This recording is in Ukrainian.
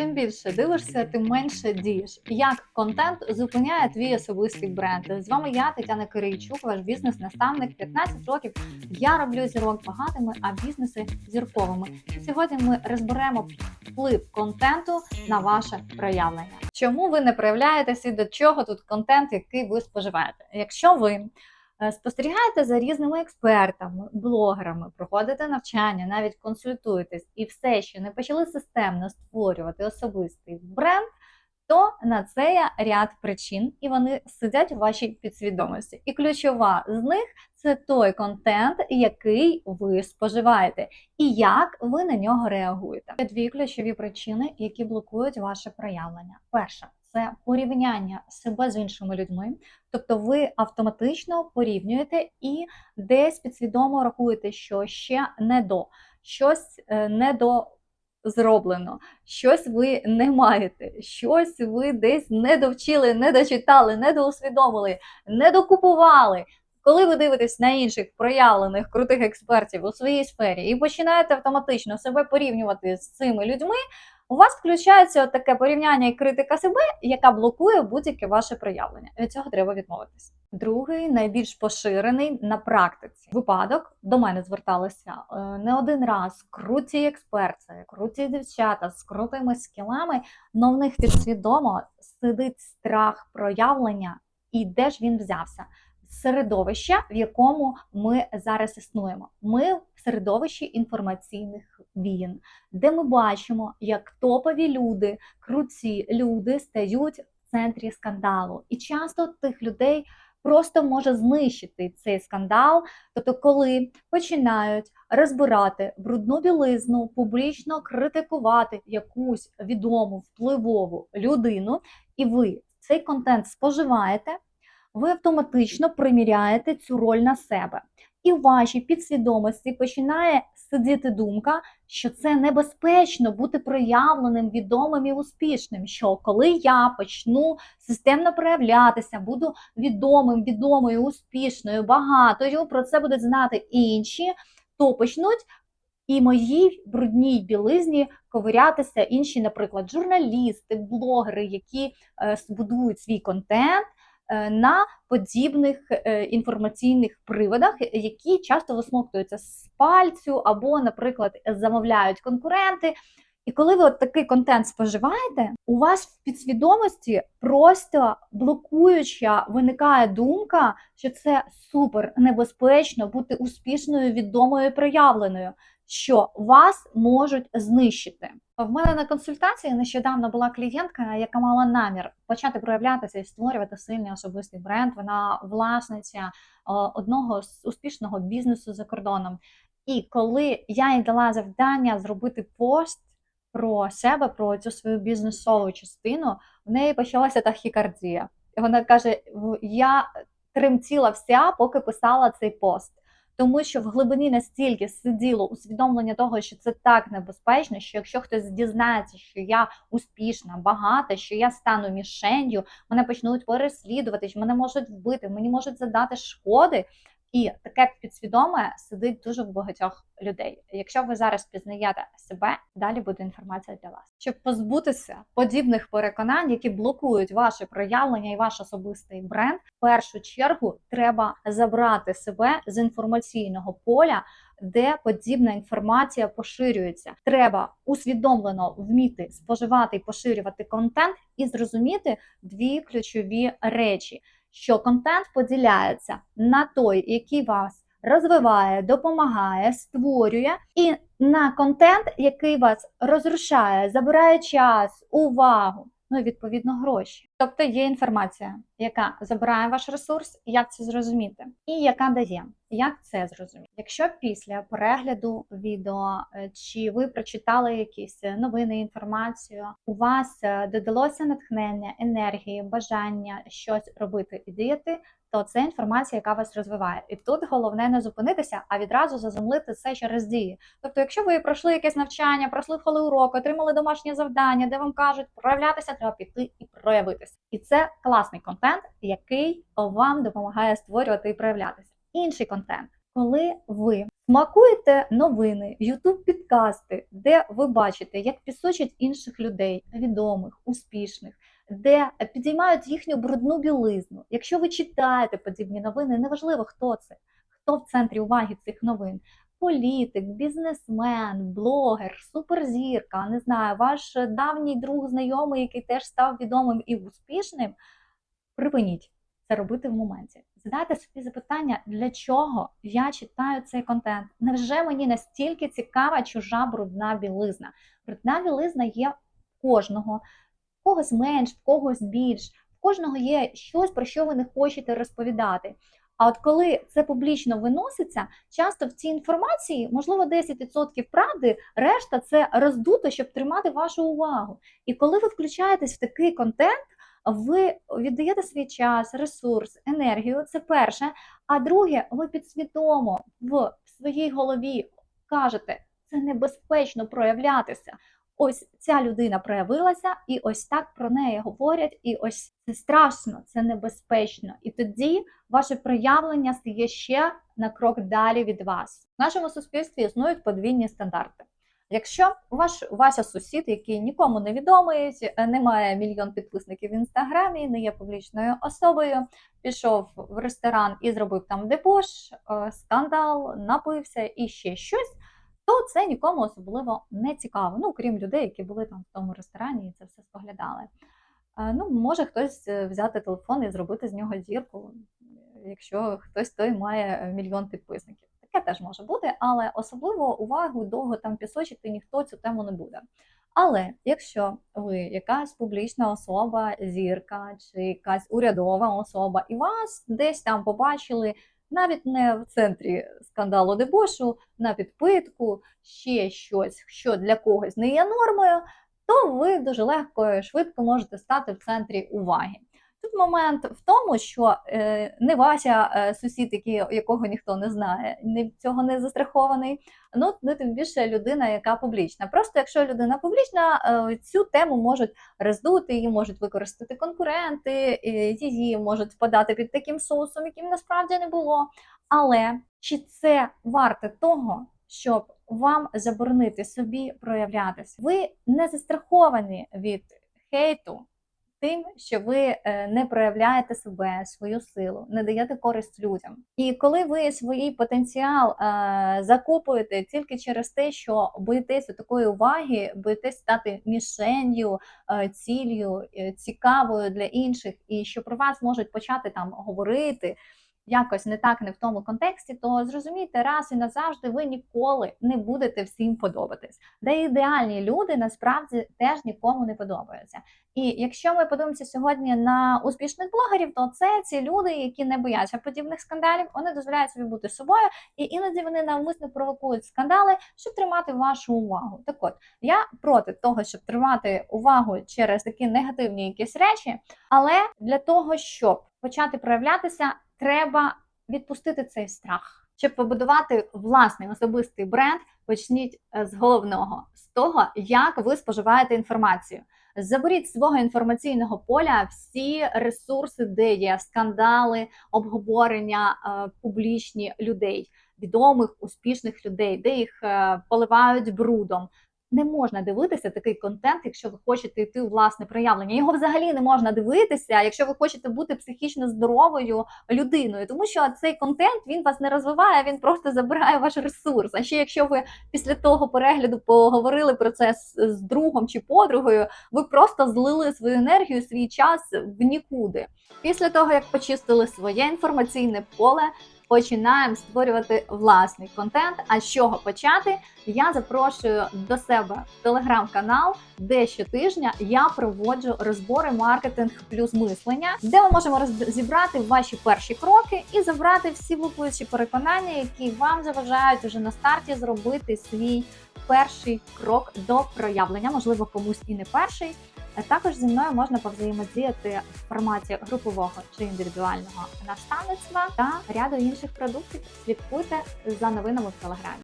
Чим більше дивишся, тим менше дієш. Як контент зупиняє твій особистий бренд? З вами я, Тетяна Кирийчук, ваш бізнес-наставник. 15 років я роблю зірок багатими, а бізнеси зірковими. Сьогодні ми розберемо вплив контенту на ваше проявлення. Чому ви не проявляєтеся і до чого тут контент, який ви споживаєте? Якщо ви спостерігаєте за різними експертами, блогерами, проходите навчання, навіть консультуєтесь і все ще не почали системно створювати особистий бренд, то на це є ряд причин, і вони сидять у вашій підсвідомості. І ключова з них це той контент, який ви споживаєте, і як ви на нього реагуєте. Дві ключові причини, які блокують ваше проявлення. Перша це порівняння себе з іншими людьми, тобто ви автоматично порівнюєте і десь підсвідомо рахуєте, що ще не до щось е, не до зроблено, щось ви не маєте, щось ви десь не довчили, не дочитали, не доусвідомили, не докупували. Коли ви дивитесь на інших проявлених крутих експертів у своїй сфері і починаєте автоматично себе порівнювати з цими людьми, у вас включається таке порівняння і критика себе, яка блокує будь-яке ваше проявлення. Від цього треба відмовитися. Другий найбільш поширений на практиці випадок до мене зверталися е, не один раз круті експерти, круті дівчата з крутими скілами, але в них підсвідомо сидить страх проявлення, і де ж він взявся? Середовище, в якому ми зараз існуємо. Ми в середовищі інформаційних війн, де ми бачимо, як топові люди, круті люди стають в центрі скандалу. І часто тих людей просто може знищити цей скандал. Тобто, коли починають розбирати брудну білизну, публічно критикувати якусь відому впливову людину, і ви цей контент споживаєте ви автоматично приміряєте цю роль на себе. І в вашій підсвідомості починає сидіти думка, що це небезпечно бути проявленим, відомим і успішним. Що коли я почну системно проявлятися, буду відомим, відомою, успішною, багатою, про це будуть знати інші, то почнуть і моїй брудній білизні ковирятися інші, наприклад, журналісти, блогери, які е, будують свій контент. Е, на подібних е, інформаційних приводах, які часто висмоктуються з пальцю, або, наприклад, замовляють конкуренти. І коли ви от такий контент споживаєте, у вас в підсвідомості просто блокуюча виникає думка, що це супер небезпечно бути успішною, відомою, проявленою, що вас можуть знищити. В мене на консультації нещодавно була клієнтка, яка мала намір почати проявлятися і створювати сильний особистий бренд. Вона власниця одного з успішного бізнесу за кордоном. І коли я їй дала завдання зробити пост про себе, про цю свою бізнесову частину, в неї почалася тахікардія. І вона каже: Я тремтіла вся, поки писала цей пост тому що в глибині настільки сиділо усвідомлення того, що це так небезпечно, що якщо хтось дізнається, що я успішна, багата, що я стану мішенью, мене почнуть переслідувати, мене можуть вбити, мені можуть задати шкоди. І таке підсвідоме сидить дуже в багатьох людей. Якщо ви зараз пізнаєте себе, далі буде інформація для вас, щоб позбутися подібних переконань, які блокують ваше проявлення і ваш особистий бренд. В першу чергу треба забрати себе з інформаційного поля. Де подібна інформація поширюється, треба усвідомлено вміти споживати і поширювати контент і зрозуміти дві ключові речі що контент поділяється на той, який вас розвиває, допомагає, створює, і на контент, який вас розрушає, забирає час, увагу ну і відповідно гроші. Тобто є інформація, яка забирає ваш ресурс, як це зрозуміти, і яка дає. Як це зрозуміти? Якщо після перегляду відео е, чи ви прочитали якісь новини, інформацію, у вас е, додалося натхнення, енергії, бажання щось робити і діяти, то це інформація, яка вас розвиває. І тут головне не зупинитися, а відразу заземлити це через дії. Тобто, якщо ви пройшли якесь навчання, прослухали урок, отримали домашнє завдання, де вам кажуть, проявлятися, треба піти і проявитися. І це класний контент, який вам допомагає створювати і проявлятися. Інший контент. коли ви смакуєте новини, youtube підкасти, де ви бачите, як пісочать інших людей, відомих, успішних, де підіймають їхню брудну білизну. Якщо ви читаєте подібні новини, неважливо хто це, хто в центрі уваги цих новин. Політик, бізнесмен, блогер, суперзірка, не знаю, ваш давній друг, знайомий, який теж став відомим і успішним. Припиніть це робити в моменті. Задайте собі запитання, для чого я читаю цей контент? Невже мені настільки цікава чужа брудна білизна? Брудна білизна є в кожного, в когось менш, в когось більш, в кожного є щось, про що ви не хочете розповідати. А от коли це публічно виноситься, часто в цій інформації, можливо, 10% правди, решта це роздуто, щоб тримати вашу увагу. І коли ви включаєтесь в такий контент, ви віддаєте свій час, ресурс, енергію. Це перше. А друге, ви підсвідомо в своїй голові кажете, це небезпечно проявлятися. Ось ця людина проявилася, і ось так про неї говорять, і ось це страшно, це небезпечно. І тоді ваше проявлення стає ще на крок далі від вас. В нашому суспільстві існують подвійні стандарти. Якщо ваш Вася сусід, який нікому не відомий, не має мільйон підписників в інстаграмі, не є публічною особою, пішов в ресторан і зробив там дебош, е, скандал, напився і ще щось, то це нікому особливо не цікаво. Ну, крім людей, які були там в тому ресторані і це все споглядали. Е, Ну, може хтось е, взяти телефон і зробити з нього зірку, якщо хтось той має мільйон підписників. Таке теж може бути, але особливо увагу довго там пісочити ніхто цю тему не буде. Але якщо ви якась публічна особа, зірка чи якась урядова особа, і вас десь там побачили навіть не в центрі скандалу дебошу, на підпитку, ще щось, що для когось не є нормою, то ви дуже легко і швидко можете стати в центрі уваги. Тут момент в тому, що е, не Вася, е, сусід, який, якого ніхто не знає, не, цього не застрахований. Ну, ну тим більше людина, яка публічна. Просто якщо людина публічна, е, цю тему можуть роздути, її можуть використати конкуренти, її можуть подати під таким соусом, яким насправді не було. Але чи це варте того, щоб вам заборонити собі проявлятися? Ви не застраховані від хейту тим, що ви е, не проявляєте себе, свою силу, не даєте користь людям. І коли ви свій потенціал е, закупуєте тільки через те, що боїтеся такої уваги, боїтесь стати мішенью, е, ціллю, цікавою для інших, і що про вас можуть почати там говорити якось не так, не в тому контексті, то зрозумійте, раз і назавжди ви ніколи не будете всім подобатись. Де ідеальні люди насправді теж нікому не подобаються. І якщо ми подивимося сьогодні на успішних блогерів, то це ці люди, які не бояться подібних скандалів, вони дозволяють собі бути собою, і іноді вони навмисно провокують скандали, щоб тримати вашу увагу. Так от я проти того, щоб тримати увагу через такі негативні якісь речі, але для того, щоб почати проявлятися, треба відпустити цей страх. Щоб побудувати власний особистий бренд, почніть е, з головного з того, як ви споживаєте інформацію. Заберіть свого інформаційного поля всі ресурси, де є скандали, обговорення е, публічні людей, відомих успішних людей, де їх е, поливають брудом, не можна дивитися такий контент, якщо ви хочете йти у власне проявлення. Його взагалі не можна дивитися, якщо ви хочете бути психічно здоровою людиною, тому що цей контент він вас не розвиває, він просто забирає ваш ресурс. А ще якщо ви після того перегляду поговорили про це з, другом чи подругою, ви просто злили свою енергію, свій час в нікуди. Після того як почистили своє інформаційне поле починаємо створювати власний контент. А з чого почати? Я запрошую до себе в телеграм-канал, де щотижня я проводжу розбори маркетинг плюс мислення, де ми можемо розібрати ваші перші кроки і забрати всі блокуючі переконання, які вам заважають уже на старті зробити свій перший крок до проявлення, можливо, комусь і не перший. Також зі мною можна повзаємодіяти в форматі групового чи індивідуального наставництва та ряду інших продуктів. Слідкуйте за новинами в телеграмі.